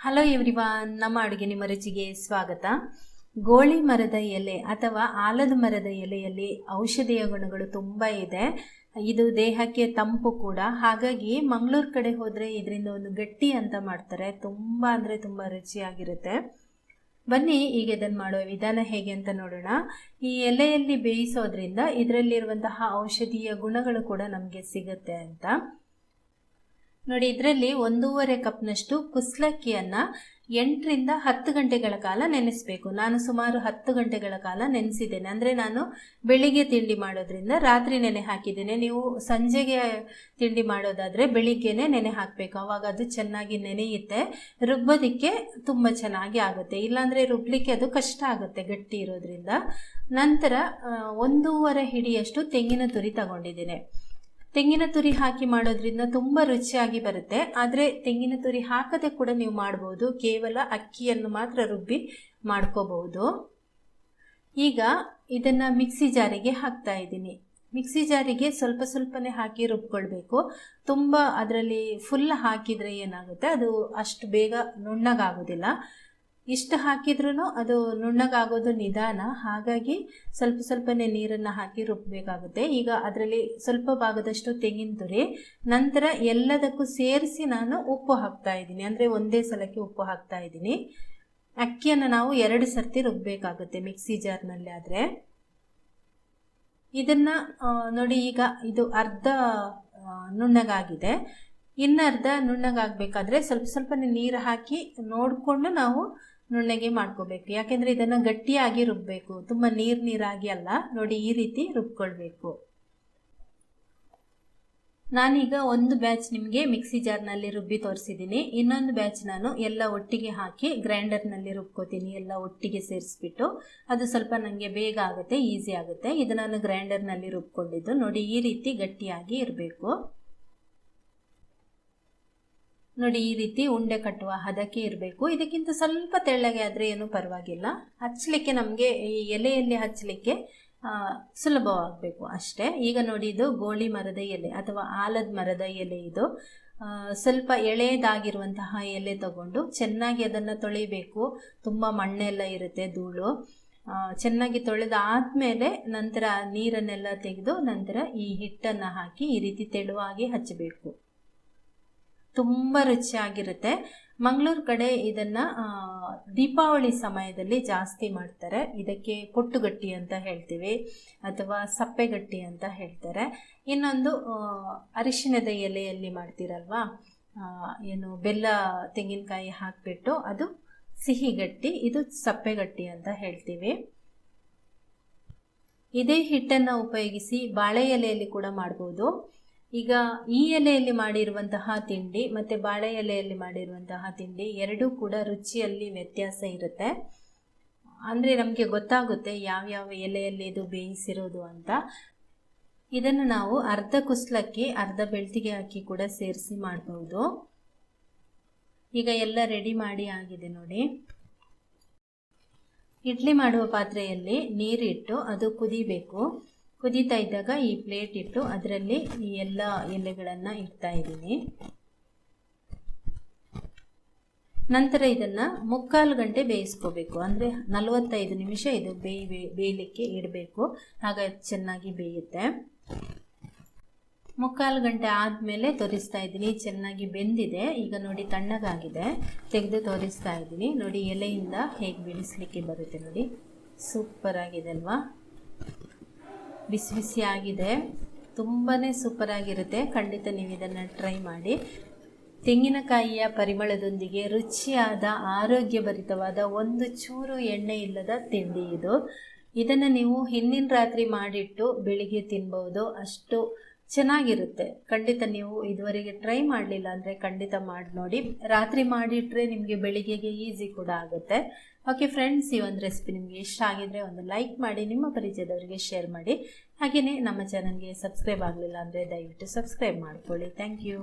Hello everyone ನಮ್ಮ ಅಡುಗೆ ನಿಮ್ಮ ರುಚಿಗೆ ಸ್ವಾಗತ. ಗೋಳಿ ಮರದ ಎಲೆ ಅಥವಾ ಆಲದ ಮರದ ಎಲೆಯಲ್ಲಿ ಔಷಧೀಯ ಗುಣಗಳು ತುಂಬ ಇದೆ. ಇದು ದೇಹಕ್ಕೆ ತಂಪು ಕೂಡ. ಹಾಗಾಗಿ ಮಂಗಳೂರು ಕಡೆ ಹೋದರೆ ಇದರಿಂದ ಒಂದು ಗಟ್ಟಿ ಅಂತ ಮಾಡ್ತಾರೆ. ತುಂಬ ಅಂದರೆ ತುಂಬ ರುಚಿಯಾಗಿರುತ್ತೆ. ಬನ್ನಿ, ಈಗ ಇದನ್ನು ಮಾಡುವ ವಿಧಾನ ಹೇಗೆ ಅಂತ ನೋಡೋಣ. ಈ ಎಲೆಯಲ್ಲಿ ಬೇಯಿಸೋದ್ರಿಂದ ಇದರಲ್ಲಿರುವಂತಹ ಔಷಧೀಯ ಗುಣಗಳು ಕೂಡ ನಮಗೆ ಸಿಗುತ್ತೆ ಅಂತ. ನೋಡಿ, ಇದರಲ್ಲಿ ಒಂದೂವರೆ ಕಪ್ನಷ್ಟು ಕುಸ್ಲಕ್ಕಿಯನ್ನು ಎಂಟರಿಂದ ಹತ್ತು ಗಂಟೆಗಳ ಕಾಲ ನೆನೆಸಬೇಕು. ನಾನು ಸುಮಾರು ಹತ್ತು ಗಂಟೆಗಳ ಕಾಲ ನೆನೆಸಿದ್ದೇನೆ. ಅಂದರೆ ನಾನು ಬೆಳಿಗ್ಗೆ ತಿಂಡಿ ಮಾಡೋದ್ರಿಂದ ರಾತ್ರಿ ನೆನೆ ಹಾಕಿದ್ದೇನೆ. ನೀವು ಸಂಜೆಗೆ ತಿಂಡಿ ಮಾಡೋದಾದರೆ ಬೆಳಿಗ್ಗೆನೆ ನೆನೆ ಹಾಕಬೇಕು. ಆವಾಗ ಅದು ಚೆನ್ನಾಗಿ ನೆನೆಯುತ್ತೆ. ರುಬ್ಬೋದಕ್ಕೆ ತುಂಬ ಚೆನ್ನಾಗಿ ಆಗುತ್ತೆ. ಇಲ್ಲಾಂದರೆ ರುಬ್ಬಲಿಕ್ಕೆ ಅದು ಕಷ್ಟ ಆಗುತ್ತೆ ಗಟ್ಟಿ ಇರೋದ್ರಿಂದ. ನಂತರ ಒಂದೂವರೆ ಹಿಡಿಯಷ್ಟು ತೆಂಗಿನ ತುರಿ ತಗೊಂಡಿದ್ದೇನೆ. ತೆಂಗಿನ ತುರಿ ಹಾಕಿ ಮಾಡೋದ್ರಿಂದ ತುಂಬ ರುಚಿಯಾಗಿ ಬರುತ್ತೆ. ಆದರೆ ತೆಂಗಿನ ತುರಿ ಹಾಕದೆ ಕೂಡ ನೀವು ಮಾಡ್ಬೋದು. ಕೇವಲ ಅಕ್ಕಿಯನ್ನು ಮಾತ್ರ ರುಬ್ಬಿ ಮಾಡ್ಕೋಬಹುದು. ಈಗ ಇದನ್ನು ಮಿಕ್ಸಿ ಜಾರಿಗೆ ಹಾಕ್ತಾ ಇದ್ದೀನಿ. ಮಿಕ್ಸಿ ಜಾರಿಗೆ ಸ್ವಲ್ಪ ಸ್ವಲ್ಪನೇ ಹಾಕಿ ರುಬ್ಕೊಳ್ಬೇಕು. ತುಂಬ ಅದರಲ್ಲಿ ಫುಲ್ ಹಾಕಿದರೆ ಏನಾಗುತ್ತೆ? ಅದು ಅಷ್ಟು ಬೇಗ ನುಣ್ಣಗಾಗೋದಿಲ್ಲ. ಇಷ್ಟು ಹಾಕಿದ್ರೂ ಅದು ನುಣ್ಣಗಾಗೋದು ನಿಧಾನ. ಹಾಗಾಗಿ ಸ್ವಲ್ಪ ಸ್ವಲ್ಪನೇ ನೀರನ್ನು ಹಾಕಿ ರುಬ್ಬಬೇಕಾಗುತ್ತೆ ಈಗ ಅದರಲ್ಲಿ ಸ್ವಲ್ಪ ಭಾಗದಷ್ಟು ತೆಂಗಿನ ತುರಿ, ನಂತರ ಎಲ್ಲದಕ್ಕೂ ಸೇರಿಸಿ ನಾನು ಉಪ್ಪು ಹಾಕ್ತಾ ಇದ್ದೀನಿ. ಅಂದರೆ ಒಂದೇ ಸಲಕ್ಕೆ ಉಪ್ಪು ಹಾಕ್ತಾ ಇದ್ದೀನಿ. ಅಕ್ಕಿಯನ್ನು ನಾವು ಎರಡು ಸರ್ತಿ ರುಬ್ಬಬೇಕಾಗುತ್ತೆ ಮಿಕ್ಸಿ ಜಾರ್ನಲ್ಲಿ ಆದರೆ. ಇದನ್ನು ನೋಡಿ ಈಗ ಇದು ಅರ್ಧ ನುಣ್ಣಗಾಗಿದೆ. ಇನ್ನರ್ಧ ನುಣ್ಣಗಾಗಬೇಕಾದ್ರೆ ಸ್ವಲ್ಪ ಸ್ವಲ್ಪನೇ ನೀರು ಹಾಕಿ ನೋಡಿಕೊಂಡು ನಾವು ನುಣ್ಣಗೆ ಮಾಡ್ಕೋಬೇಕು. ಯಾಕೆಂದರೆ ಇದನ್ನು ಗಟ್ಟಿಯಾಗಿ ರುಬ್ಬಬೇಕು ತುಂಬ ನೀರು ನೀರಾಗಿ ಅಲ್ಲ, ನೋಡಿ ಈ ರೀತಿ ರುಬ್ಕೊಳ್ಬೇಕು. ನಾನೀಗ ಒಂದು ಬ್ಯಾಚ್ ನಿಮಗೆ ಮಿಕ್ಸಿ ಜಾರ್ನಲ್ಲಿ ರುಬ್ಬಿ ತೋರಿಸಿದ್ದೀನಿ ಇನ್ನೊಂದು ಬ್ಯಾಚ್ ನಾನು ಎಲ್ಲ ಒಟ್ಟಿಗೆ ಹಾಕಿ ಗ್ರೈಂಡರ್ನಲ್ಲಿ ರುಬ್ಕೋತೀನಿ, ಎಲ್ಲ ಒಟ್ಟಿಗೆ ಸೇರಿಸ್ಬಿಟ್ಟು. ಅದು ಸ್ವಲ್ಪ ನನಗೆ ಬೇಗ ಆಗುತ್ತೆ, ಈಸಿ ಆಗುತ್ತೆ. ಇದು ನಾನು ಗ್ರೈಂಡರ್ನಲ್ಲಿ ರುಬ್ಕೊಂಡಿದ್ದು. ನೋಡಿ ಈ ರೀತಿ ಗಟ್ಟಿಯಾಗಿ ಇರಬೇಕು. ನೋಡಿ, ಈ ರೀತಿ ಉಂಡೆ ಕಟ್ಟುವ ಹದಕ್ಕೆ ಇರಬೇಕು. ಇದಕ್ಕಿಂತ ಸ್ವಲ್ಪ ತೆಳ್ಳಗೆ ಆದರೆ ಏನೂ ಪರವಾಗಿಲ್ಲ. ಹಚ್ಚಲಿಕ್ಕೆ ನಮಗೆ ಈ ಎಲೆಯಲ್ಲಿ ಹಚ್ಚಲಿಕ್ಕೆ ಸುಲಭವಾಗಬೇಕು ಅಷ್ಟೇ. ಈಗ ನೋಡಿ, ಇದು ಗೋಳಿ ಮರದ ಎಲೆ ಅಥವಾ ಆಲದ ಮರದ ಎಲೆ ಇದು. ಸ್ವಲ್ಪ ಎಳೆಯದಾಗಿರುವಂತಹ ಎಲೆ ತಗೊಂಡು ಚೆನ್ನಾಗಿ ಅದನ್ನು ತೊಳಿಬೇಕು. ತುಂಬ ಮಣ್ಣೆಲ್ಲ ಇರುತ್ತೆ ಧೂಳು. ಚೆನ್ನಾಗಿ ತೊಳೆದಾದ್ಮೇಲೆ ನಂತರ ನೀರನ್ನೆಲ್ಲ ತೆಗೆದು ನಂತರ ಈ ಹಿಟ್ಟನ್ನು ಹಾಕಿ ಈ ರೀತಿ ತೆಳುವಾಗಿ ಹಚ್ಚಬೇಕು ತುಂಬ ರುಚಿಯಾಗಿರುತ್ತೆ. ಮಂಗಳೂರು ಕಡೆ ಇದನ್ನು ದೀಪಾವಳಿ ಸಮಯದಲ್ಲಿ ಜಾಸ್ತಿ ಮಾಡ್ತಾರೆ. ಇದಕ್ಕೆ ಪೊಟ್ಟುಗಟ್ಟಿ ಅಂತ ಹೇಳ್ತೀವಿ ಅಥವಾ ಸಪ್ಪೆಗಟ್ಟಿ ಅಂತ ಹೇಳ್ತಾರೆ. ಇನ್ನೊಂದು ಅರಿಶಿಣದ ಎಲೆಯಲ್ಲಿ ಮಾಡ್ತೀರಲ್ವಾ? ಏನು ಬೆಲ್ಲ, ತೆಂಗಿನಕಾಯಿ ಹಾಕಿಬಿಟ್ಟು ಅದು ಸಿಹಿಗಟ್ಟಿ, ಇದು ಸಪ್ಪೆಗಟ್ಟಿ ಅಂತ ಹೇಳ್ತೀವಿ. ಇದೇ ಹಿಟ್ಟನ್ನು ಉಪಯೋಗಿಸಿ ಬಾಳೆ ಎಲೆಯಲ್ಲಿ ಕೂಡ ಮಾಡ್ಬೋದು. ಈಗ ಈ ಎಲೆಯಲ್ಲಿ ಮಾಡಿರುವಂತಹ ತಿಂಡಿ ಮತ್ತು ಬಾಳೆ ಎಲೆಯಲ್ಲಿ ಮಾಡಿರುವಂತಹ ತಿಂಡಿ ಎರಡೂ ಕೂಡ ರುಚಿಯಲ್ಲಿ ವ್ಯತ್ಯಾಸ ಇರುತ್ತೆ. ಅಂದರೆ ನಮಗೆ ಗೊತ್ತಾಗುತ್ತೆ ಯಾವ್ಯಾವ ಎಲೆಯಲ್ಲಿ ಇದು ಬೇಯಿಸಿರೋದು ಅಂತ. ಇದನ್ನು ನಾವು ಅರ್ಧ ಕುಸ್ಲಕ್ಕಿ, ಅರ್ಧ ಬೆಳ್ತಿಗೆ ಹಾಕಿ ಕೂಡ ಸೇರಿಸಿ ಮಾಡಬಹುದು ಈಗ ಎಲ್ಲ ರೆಡಿ ಮಾಡಿ ಆಗಿದೆ ನೋಡಿ. ಇಡ್ಲಿ ಮಾಡುವ ಪಾತ್ರೆಯಲ್ಲಿ ನೀರಿಟ್ಟು ಅದು ಕುದಿಬೇಕು. ಕುದೀತಾ ಇದ್ದಾಗ ಈ ಪ್ಲೇಟ್ ಇಟ್ಟು ಅದರಲ್ಲಿ ಈ ಎಲ್ಲ ಎಲೆಗಳನ್ನು ಇಡ್ತಾ ಇದ್ದೀನಿ. ನಂತರ ಇದನ್ನು ಮುಕ್ಕಾಲು ಗಂಟೆ ಬೇಯಿಸ್ಕೋಬೇಕು. ಅಂದರೆ ನಲವತ್ತೈದು ನಿಮಿಷ ಇದು ಬೇಯಿ ಬೇಯಲಿಕ್ಕೆ ಇಡಬೇಕು. ಆಗ ಚೆನ್ನಾಗಿ ಬೇಯುತ್ತೆ. ಮುಕ್ಕಾಲು ಗಂಟೆ ಆದಮೇಲೆ ತೋರಿಸ್ತಾ ಇದ್ದೀನಿ. ಚೆನ್ನಾಗಿ ಬೆಂದಿದೆ. ಈಗ ನೋಡಿ ತಣ್ಣಗಾಗಿದೆ. ತೆಗೆದು ತೋರಿಸ್ತಾ ಇದ್ದೀನಿ. ನೋಡಿ ಎಲೆಯಿಂದ ಹೇಗೆ ಬಿಡಿಸ್ಲಿಕ್ಕೆ ಬರುತ್ತೆ ನೋಡಿ. ಸೂಪರ್ ಆಗಿದೆ ಅಲ್ವಾ? ಬಿಸಿ ಬಿಸಿಯಾಗಿದೆ. ತುಂಬಾ ಸೂಪರಾಗಿರುತ್ತೆ ಖಂಡಿತ ನೀವು ಇದನ್ನು ಟ್ರೈ ಮಾಡಿ. ತೆಂಗಿನಕಾಯಿಯ ಪರಿಮಳದೊಂದಿಗೆ ರುಚಿಯಾದ, ಆರೋಗ್ಯಭರಿತವಾದ ಒಂದು ಚೂರು ಎಣ್ಣೆ ಇಲ್ಲದ ತಿಂಡಿ ಇದು. ಇದನ್ನು ನೀವು ಹಿಂದಿನ ರಾತ್ರಿ ಮಾಡಿಟ್ಟು ಬೆಳಿಗ್ಗೆ ತಿನ್ಬೋದು. ಅಷ್ಟು ಚೆನ್ನಾಗಿರುತ್ತೆ. ಖಂಡಿತ ನೀವು ಇದುವರೆಗೆ ಟ್ರೈ ಮಾಡಲಿಲ್ಲ ಅಂದರೆ ಖಂಡಿತ ಮಾಡಿ ನೋಡಿ. ರಾತ್ರಿ ಮಾಡಿಟ್ರೆ ನಿಮಗೆ ಬೆಳಿಗ್ಗೆಗೆ ಈಸಿ ಕೂಡ ಆಗುತ್ತೆ. ಓಕೆ ಫ್ರೆಂಡ್ಸ್ ಈ ಒಂದು ರೆಸಿಪಿ ನಿಮಗೆ ಇಷ್ಟ ಆಗಿದ್ರೆ ಒಂದು ಲೈಕ್ ಮಾಡಿ, ನಿಮ್ಮ ಪರಿಚಯದವರಿಗೆ ಶೇರ್ ಮಾಡಿ. ಹಾಗೆಯೇ ನಮ್ಮ ಚಾನಲ್ಗೆ ಸಬ್ಸ್ಕ್ರೈಬ್ ಆಗಲಿಲ್ಲ ಅಂದರೆ ದಯವಿಟ್ಟು ಸಬ್ಸ್ಕ್ರೈಬ್ ಮಾಡ್ಕೊಳ್ಳಿ. Thank you